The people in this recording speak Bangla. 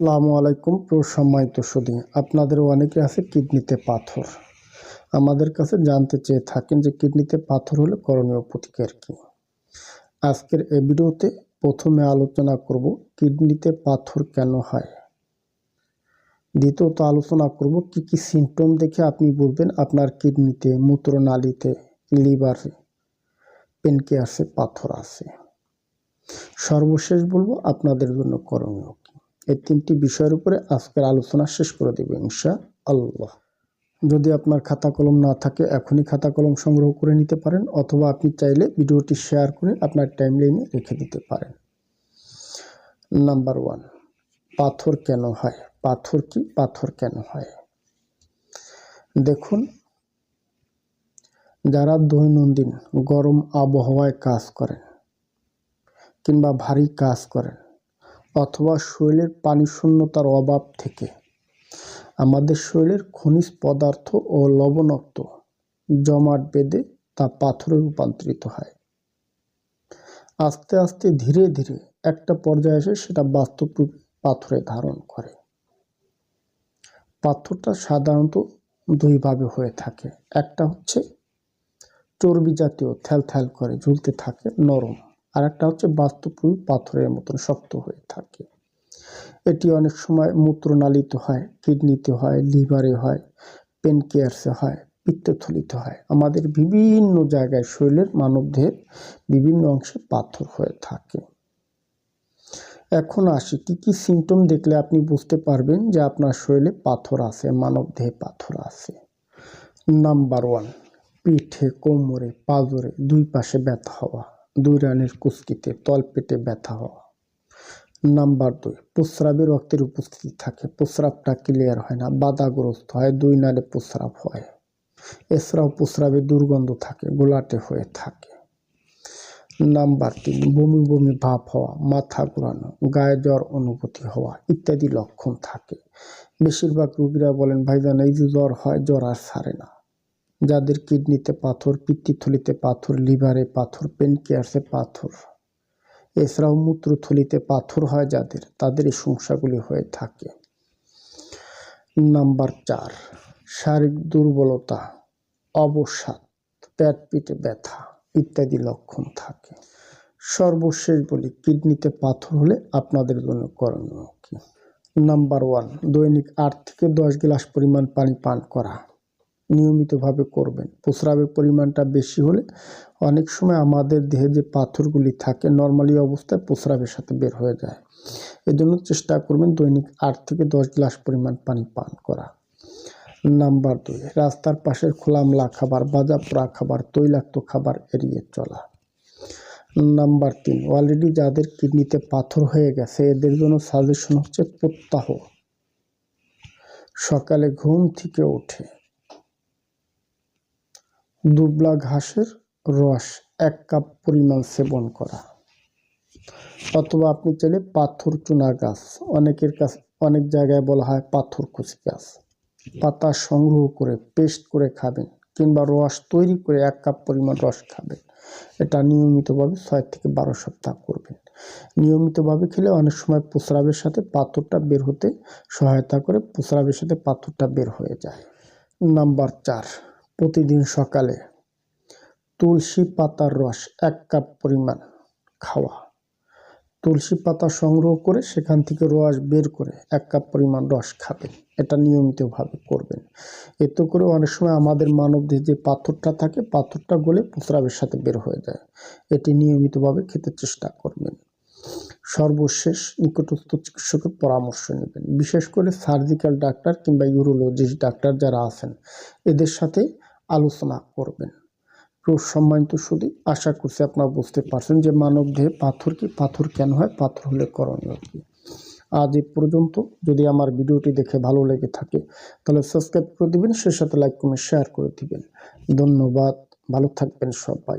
আসসালামু আলাইকুম প্রসম্মানিত সুদী আপনাদের অনেকে আছে কিডনিতে পাথর। আমাদের কাছে জানতে চেয়ে থাকেন যে কিডনিতে পাথর হলে করণীয় প্রতিকার কী। আজকের এই ভিডিওতে প্রথমে আলোচনা করব কিডনিতে পাথর কেন হয়। দ্বিতীয়ত আলোচনা করব কি কি সিমটম দেখে আপনি বলবেন আপনার কিডনিতে, মূত্রনালীতে, লিভারে পেনকেয়াসে পাথর আছে। সর্বশেষ বলব আপনাদের জন্য করণীয় এই তিনটি বিষয়ের উপরে আজকের আলোচনা শেষ করে দেব ইনশা আল্লাহ যদি আপনার খাতা কলম না থাকে, এখনই খাতা কলম সংগ্রহ করে নিতে পারেন অথবা আপনি চাইলে ভিডিওটি শেয়ার করে আপনার টাইমলাইনে রেখে দিতে পারেন। নাম্বার ওয়ান, পাথর কেন হয়? পাথর কি? পাথর কেন হয়? দেখুন, যারা দৈনন্দিন গরম আবহাওয়ায় কাজ করেন কিংবা ভারী কাজ করেন অথবা শরীরের পানি শূন্যতার অভাব থেকে। আমাদের শরীরের খনিজ পদার্থ ও লবণাক্ত জমাট বেঁধে তা পাথরে রূপান্তরিত হয়। আস্তে আস্তে ধীরে ধীরে একটা পর্যায়ে এসে সেটা বাস্তব রূপে পাথরে ধারণ করে। পাথরটা সাধারণত দুইভাবে হয়ে থাকে। একটা হচ্ছে চর্বি জাতীয়, থ্যাল থ্যাল করে ঝুলতে থাকে নরম। আর একটা হচ্ছে বাস্তবরূপী পাথরের মতন শক্ত হয়ে থাকে। এটি অনেক সময় মূত্রনালীতে হয়, কিডনিতে হয়, লিভারে হয়, পেনকেয়ার্সে হয়, পিত্তথলিতে হয়। আমাদের বিভিন্ন জায়গায় শরীরের মানবদেহের বিভিন্ন অংশে পাথর হয়ে থাকে। এখন আসি, কি কি সিমটম দেখলে আপনি বুঝতে পারবেন যে আপনার শরীরে পাথর আছে, মানবদেহে পাথর আছে? নাম্বার ওয়ান পিঠে, কোমরে, পাজরে, দুই পাশে ব্যথা হওয়া। দুই রানের কুস্কিতে তলপেটে ব্যথা হওয়া। নাম্বার দুই প্রস্রাবে রক্তের উপস্থিতি থাকে, প্রস্রাবটা ক্লিয়ার হয় না, বাধাগ্রস্ত হয়, দুই নালে প্রস্রাব হয়। এছাড়াও প্রস্রাবে দুর্গন্ধ থাকে, গোলাটে হয়ে থাকে। নাম্বার তিন, বমি বমি ভাব হওয়া, মাথা ঘোরানো, গায়ে জ্বর অনুভূতি হওয়া ইত্যাদি লক্ষণ থাকে। বেশিরভাগ রোগীরা বলেন, ভাইজান, এই যে জ্বর হয়, জ্বর আর সারে না। যাদের কিডনিতে পাথর, পিত্তিথলিতে পাথর, লিভারে পাথর, পেনকেয়ার্সে পাথর। এছাড়াও মূত্রথলিতে পাথর হয় যাদের, তাদের এই সমস্যাগুলি হয়ে থাকে। নাম্বার চার, শারীরিক দুর্বলতা, অবসাদ, পেট পিঠে ব্যথা ইত্যাদি লক্ষণ থাকে। সর্বশেষ বলি, কিডনিতে পাথর হলে আপনাদের জন্য করণীয় কি? নাম্বার ওয়ান, দৈনিক আট থেকে দশ গ্লাস পরিমাণ পানি পান করা। নিয়মিতভাবে করবেন। প্রস্রাবের পরিমাণটা বেশি হলে অনেক সময় আমাদের দেহে যে পাথরগুলি থাকে, নর্মালি অবস্থায় প্রস্রাবের সাথে বের হয়ে যায়। এজন্য চেষ্টা করবেন দৈনিক আট থেকে দশ গ্লাস পরিমাণ পানি পান করা। নাম্বার দুই, রাস্তার পাশের খোলামলা খাবার বাজা পোড়া খাবার, তৈলাক্ত খাবার এড়িয়ে চলা। নাম্বার তিন অলরেডি যাদের কিডনিতে পাথর হয়ে গেছে, এদের জন্য সাজেশন হচ্ছে প্রত্যাহ। সকালে ঘুম থেকে উঠে। দুবলা ঘাসের রস এক কাপ পরিমাণ সেবন করা। অথবা আপনি চাইলে পাথর চুনা গাছ, অনেকের কাছে, অনেক জায়গায় বলা হয় পাথর কুচি গাছ। পাতা সংগ্রহ করে পেস্ট করে খাবেন কিংবা রস তৈরি করে এক কাপ পরিমাণ রস খাবেন। এটা নিয়মিতভাবে ছয় থেকে বারো সপ্তাহ করবেন। নিয়মিতভাবে খেলে অনেক সময় প্রস্রাবের সাথে পাথরটা বের হতে সহায়তা করে প্রস্রাবের সাথে পাথরটা বের হয়ে যায়। নাম্বার চার প্রতিদিন সকালে তুলসী পাতার রস এক কাপ পরিমাণ খাওয়া। তুলসী পাতা সংগ্রহ করে সেখান থেকে রস বের করে এক কাপ পরিমাণ রস খাবেন। এটা নিয়মিতভাবে করবেন। এতে করে অনেক সময় আমাদের মানবদেহে যে পাথরটা থাকে, পাথরটা গলে প্রস্রাবের সাথে বের হয়ে যায়। এটি নিয়মিতভাবে খেতে চেষ্টা করবেন। সর্বশেষ নিকটস্থ চিকিৎসকের পরামর্শ নেবেন। বিশেষ করে সার্জিক্যাল ডাক্তার কিংবা ইউরোলজিস্ট ডাক্তার যারা আছেন, এদের সাথে আলোচনা করবেন। সম্মানিত শুধু আশা করছি আপনারা বুঝতে পারছেন যে মানব দেহে পাথর কি, পাথর কেন হয়, পাথর হলে করণীয় কি। আজ এ পর্যন্ত, যদি আমার ভিডিওটি দেখে ভালো লেগে থাকে, তাহলে সাবস্ক্রাইব করে দিবেন সে সাথে লাইক, কমেন্ট, শেয়ার করে দিবেন। ধন্যবাদ, ভালো থাকবেন সবাই।